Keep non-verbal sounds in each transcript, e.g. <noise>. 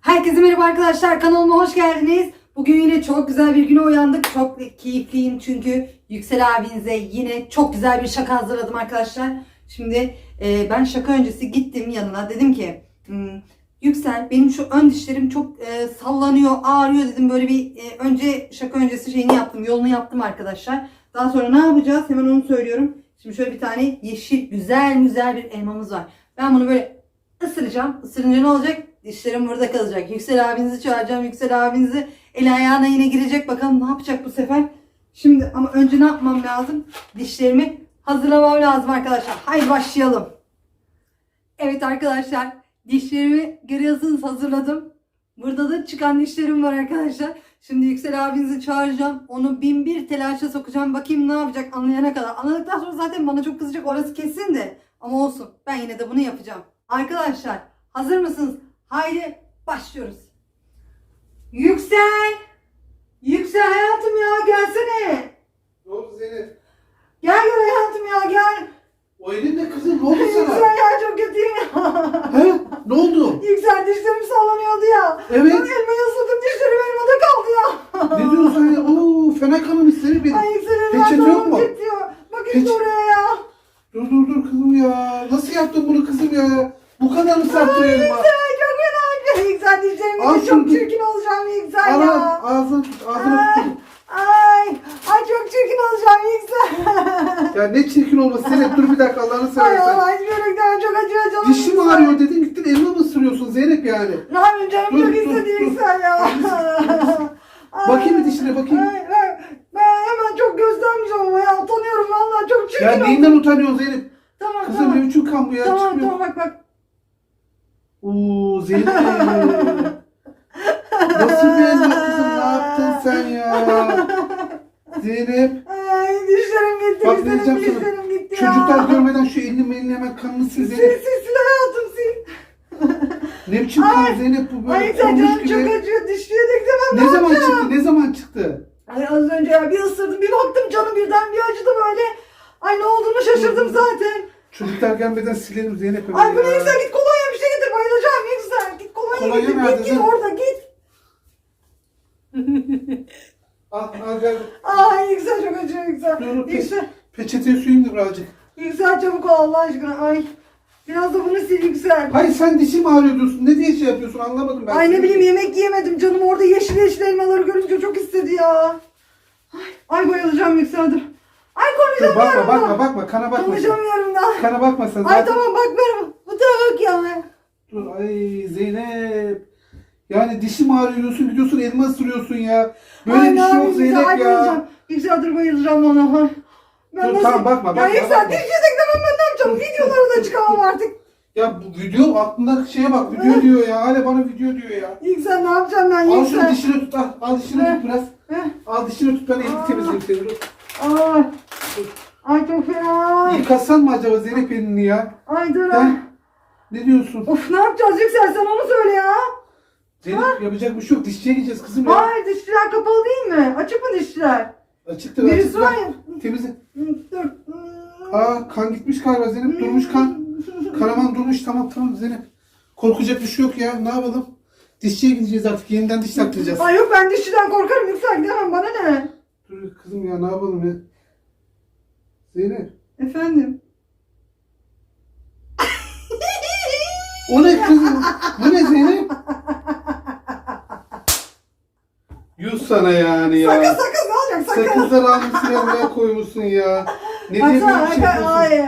Herkese merhaba arkadaşlar kanalıma hoş geldiniz. Bugün yine çok güzel bir güne uyandık. Çok keyifliyim çünkü Yüksel abinize yine çok güzel bir şaka hazırladım arkadaşlar. Şimdi e, ben şaka öncesi gittim yanına dedim ki "Hmm, Yüksel benim şu ön dişlerim çok e, sallanıyor ağrıyor dedim. Böyle bir e, önce şaka öncesi şeyini yaptım yolunu yaptım arkadaşlar. Daha sonra ne yapacağız hemen onu söylüyorum. Şimdi şöyle bir tane yeşil güzel güzel bir elmamız var. Ben bunu böyle ısıracağım. Isırınca ne olacak? Dişlerim burada kalacak. Yüksel abinizi çağıracağım. Yüksel abinizi el ayağına yine girecek. Bakalım ne yapacak bu sefer. Şimdi ama önce ne yapmam lazım? Dişlerimi hazırlamam lazım arkadaşlar. Haydi başlayalım. Evet arkadaşlar. Dişlerimi görüyorsunuz hazırladım. Burada da çıkan dişlerim var arkadaşlar. Şimdi Yüksel abinizi çağıracağım. Onu bin bir telaşa sokacağım. Bakayım ne yapacak anlayana kadar. Anladıktan sonra zaten bana çok kızacak orası kesin de. Ama olsun. Ben yine de bunu yapacağım. Arkadaşlar hazır mısınız? Haydi başlıyoruz. Yüksel! Yüksel hayatım ya gelsene. Ne oldu Zeynep? Gel gel hayatım ya gel. O elinde kızım ne oldu Yüksel sana? ya çok kötüyüm ya. He? Ne oldu? Yüksel dişlerim sallanıyordu ya. Evet. Ben elmayı ısırdım dişlerim elmada kaldı ya. Ne diyorsun ya? Oo fena kanamış seni benim. Ay Yüksel Peçete yok mu? titriyor. Bak işte Peç- oraya ya. Dur dur dur kızım ya. Nasıl yaptın bunu kızım ya? Bu kadar mı sattı Ay elma? Yüksel. Al şunu. çok çirkin olacağım Yüksel Al ya. al ağzını tut ağzını Ay, tut. ay, ay çok çirkin olacağım Yüksel. Ya ne çirkin olması Zeynep dur bir dakika Allah'ını ay seversen. Allah yürekten çok acıyor canım. Dişim Yüksel. ağrıyor dedin gittin elma mı ısırıyorsun Zeynep yani? Ne yapayım canım Dur, çok dur, istedi dur. Yüksel ya. Ay, Bakayım bir dişine bakayım. Ay, ay, ben hemen çok göstermeyeceğim ama ya utanıyorum vallahi çok çirkin Ya oldu. neyinden utanıyorsun Zeynep? Tamam Kızım tamam. ne biçim kan bu ya Tamam çıkmıyor. tamam bak bak. Oo Zeynep. <laughs> Zeynep. Ay dişlerim gitti. Bak ne dişlerim, sana. dişlerim gitti ya. Çocuklar görmeden şu elini melini hemen kanını sil Sil Zeynep. sil hayatım sil. Ne biçim Ay, kan Zeynep bu Ay böyle sen olmuş canım çok gibi. acıyor. Dişliğe de gidemem. Ne zaman yapacağım? çıktı? Ne zaman çıktı? Ay az önce ya bir ısırdım bir baktım canım birden bir acıdı böyle. Ay ne olduğunu şaşırdım zaten. Çocuklar gelmeden silelim Zeynep hemen Ay bu ne ya. güzel git kolonya bir şey getir bayılacağım ne güzel. Git kolonya, Kolonya getir nerede git orada git. Al al gel. Ay yüksel çok acıyor yüksel. Dur, dur, Yüksel, Peçeteye suyum da birazcık. yüksel çabuk ol Allah aşkına ay. Biraz da bunu sil yüksel. Hayır sen dişim ağrıyor diyorsun. Ne diye şey yapıyorsun anlamadım ben. Ay ne bileyim yemek yiyemedim canım orada yeşil yeşil elmaları görünce çok istedi ya. Ay, ay bayılacağım yüksel dur. Ay bakma konuşamıyorum bakma da. bakma kana bakma. Konuşamıyorum da. Kana bakma sen Ay zaten. tamam bak benim. Bu tarafa bak ya. Dur ay Zeynep. Yani dişim ağrıyor diyorsun gidiyorsun elma ısırıyorsun ya. Böyle Ay, bir şey yok Zeynep Yüksel, ya. Yüksel dur bayılacağım ona. Ben Dur, nasıl... tamam, bakma, Ya bakma, Yüksel dişçiye de gidemem ben ne yapacağım? Dur, Videolara da çıkamam artık. Ya bu video aklında şeye bak video diyor ya. Hala bana video diyor ya. Yüksel ne yapacağım ben Al şunu Yüksel? dişini tut al. Al dişini tut biraz. Al dişini tut ben elini temizleyeyim seni. Ay. Ay çok fena. Yıkasan mı acaba Zeynep elini ya? Ay dur. Ne diyorsun? Of ne yapacağız Yüksel sen onu söyle ya. Zeynep yapacak bir şey yok. Dişçiye gideceğiz kızım ya. Hayır dişçiler kapalı değil mi? Açık mı dişçiler? Açıktır Birisi açıktır. var ya. Temizle. Dur. Aa kan gitmiş galiba Zeynep. Durmuş kan. Kanaman durmuş tamam tamam Zeynep. Korkacak bir şey yok ya. Ne yapalım? Dişçiye gideceğiz artık. Yeniden diş taktıracağız. Ay yok ben dişçiden korkarım Yüksel gidemem bana ne? Dur kızım ya ne yapalım ya? Zeynep. Efendim? O ne kızım? Bu ne Zeynep? <laughs> Yuh sana yani ya. Sakız sakız ne olacak sakız? Sakızlar almışsın yanına koymuşsun ya. Ne diye böyle bir şey yapıyorsun? ay.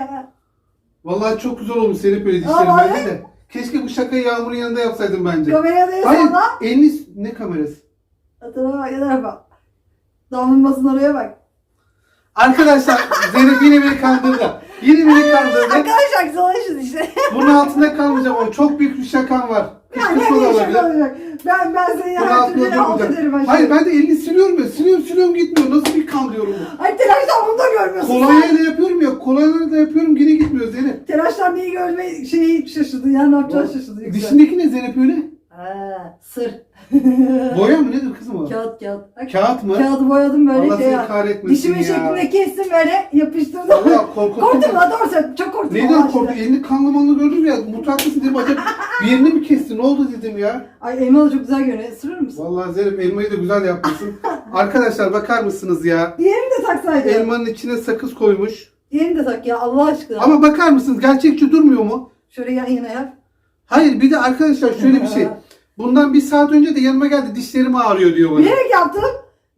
Vallahi çok güzel olmuş Zeynep öyle dişlerin bence de. Keşke bu şakayı Yağmur'un yanında yapsaydın bence. Kameraya da Hayır yasana. elini... Ne kamerası? Atına bak yana bak. Damlınmasın oraya bak. Arkadaşlar Zeynep yine beni kandırdı. Yine beni kandırdı. Arkadaşlar savaşın işte. Bunun altında kalmayacağım ama çok büyük bir şakam var. Ne da bir olabilir. olacak. Ben, ben seni altında türlü alt ederim aşkım. Hayır ben de elini siliyorum ya. Siliyorum siliyorum gitmiyor. Nasıl bir kan diyorum bu. Ay telaştan bunu da görmüyorsun. Kolonyayla yapıyorum ya. Kolonyayla da yapıyorum yine gitmiyor Zeynep. Telaştan neyi görme şeyi şaşırdı ya ne yapacağını şaşırdı. Dişindeki ne Zeynep öyle? Ha, sır. <laughs> Boya mı nedir kızım o? Kağıt kağıt kağıt. Bak, Kağıt mı? Kağıdı boyadım böyle Allah şey seni yap. kahretmesin Dişimin ya. şeklinde kestim böyle yapıştırdım. Valla korkuttun <laughs> korktum lan doğru söyle. Çok korktum. Neyden Allah korktun? aşkına. Elini kanlı manlı gördüm ya. <laughs> Mutfaktasın dedim acaba bir yerini mi kestin? Ne oldu dedim ya. Ay elma da çok güzel görünüyor. Isırır mısın? Vallahi Zeynep elmayı da güzel yapmışsın. Arkadaşlar bakar mısınız ya? Diğerini de taksaydın. Elmanın içine sakız koymuş. Diğerini de tak ya Allah aşkına. Ama bakar mısınız gerçekçi durmuyor mu? Şöyle yan yana yap. Hayır bir de arkadaşlar şöyle bir şey. Bundan bir saat önce de yanıma geldi dişlerim ağrıyor diyor bana. Bilerek yaptım.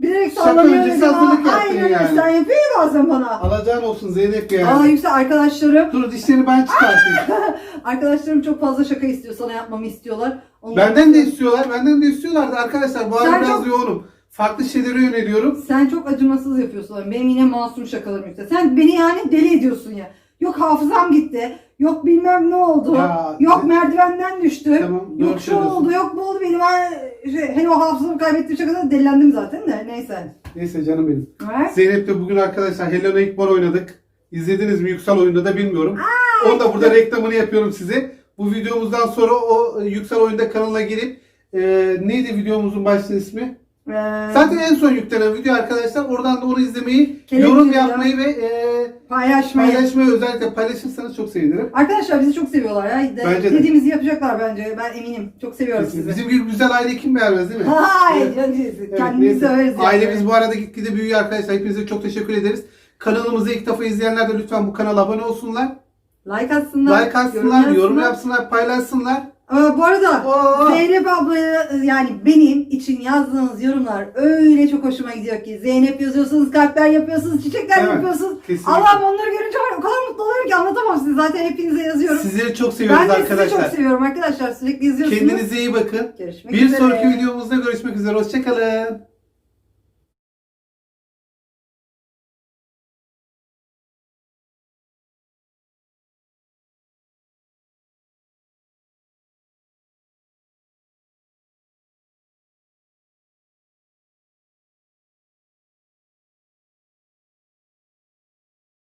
Bilerek Şaka sallamıyor öncesi dedim. hazırlık Aa, yaptın Aynen öyle. yani. Sen yapıyor ya bazen bana. Alacağın olsun Zeynep ya. Aa yüksel arkadaşlarım. Dur dişlerini ben çıkartayım. <laughs> Arkadaşlarım çok fazla şaka istiyor. Sana yapmamı istiyorlar. Onları- benden de istiyorlar. Benden de istiyorlardı arkadaşlar. Bu ara Sen biraz çok- yoğunum. Farklı şeylere yöneliyorum. Sen çok acımasız yapıyorsun. Benim yine masum şakalarım yüksel. Sen beni yani deli ediyorsun ya. Yok hafızam gitti. Yok bilmem ne oldu. Ya, yok sen- merdivenden düştüm. Tamam, yok şu söylüyorsun. oldu. Yok bu oldu. Benim ha- şey, hani o hafızamı kaybettiğim şakada delilendim zaten de. Neyse. Neyse canım benim. Ha? Zeynep de bugün arkadaşlar Hello Neighbor oynadık. İzlediniz mi Yüksel oyunda da bilmiyorum. Onu da burada reklamını yapıyorum size. Bu videomuzdan sonra o e, Yüksel oyunda kanalına girip e, neydi videomuzun başlığı ismi? Ee, Zaten en son yüklenen video arkadaşlar. Oradan da onu izlemeyi, Kelepçeli yorum ya. yapmayı ve e, paylaşmayı. paylaşmayı özellikle paylaşırsanız çok sevinirim. Arkadaşlar bizi çok seviyorlar ya. De- Bence de. Dediğimizi yapacaklar bence. Ben eminim. Çok seviyoruz sizi. Bizim gibi güzel aile kim beğenmez değil mi? Hayır. Evet, Kendimizi neyse. severiz. yani. Ailemiz bu arada gitgide büyüyor arkadaşlar. Hepinize çok teşekkür ederiz. Kanalımızı ilk defa izleyenler de lütfen bu kanala abone olsunlar. Like atsınlar. Like atsınlar, yorum yapsınlar, paylaşsınlar. Aa, bu arada Oo. Zeynep ablaya yani benim için yazdığınız yorumlar öyle çok hoşuma gidiyor ki Zeynep yazıyorsunuz, kalpler yapıyorsunuz, çiçekler Evet, yapıyorsunuz. kesinlikle. Allah'ım onları görünce var ya, o kadar mutlu oluyorum ki anlatamam size. Zaten hepinize yazıyorum. Sizleri çok seviyoruz ben de arkadaşlar. sizi çok seviyorum arkadaşlar. Sürekli yazıyorsunuz. Kendinize iyi bakın. Görüşmek Bir üzere. sonraki videomuzda görüşmek üzere. Hoşçakalın.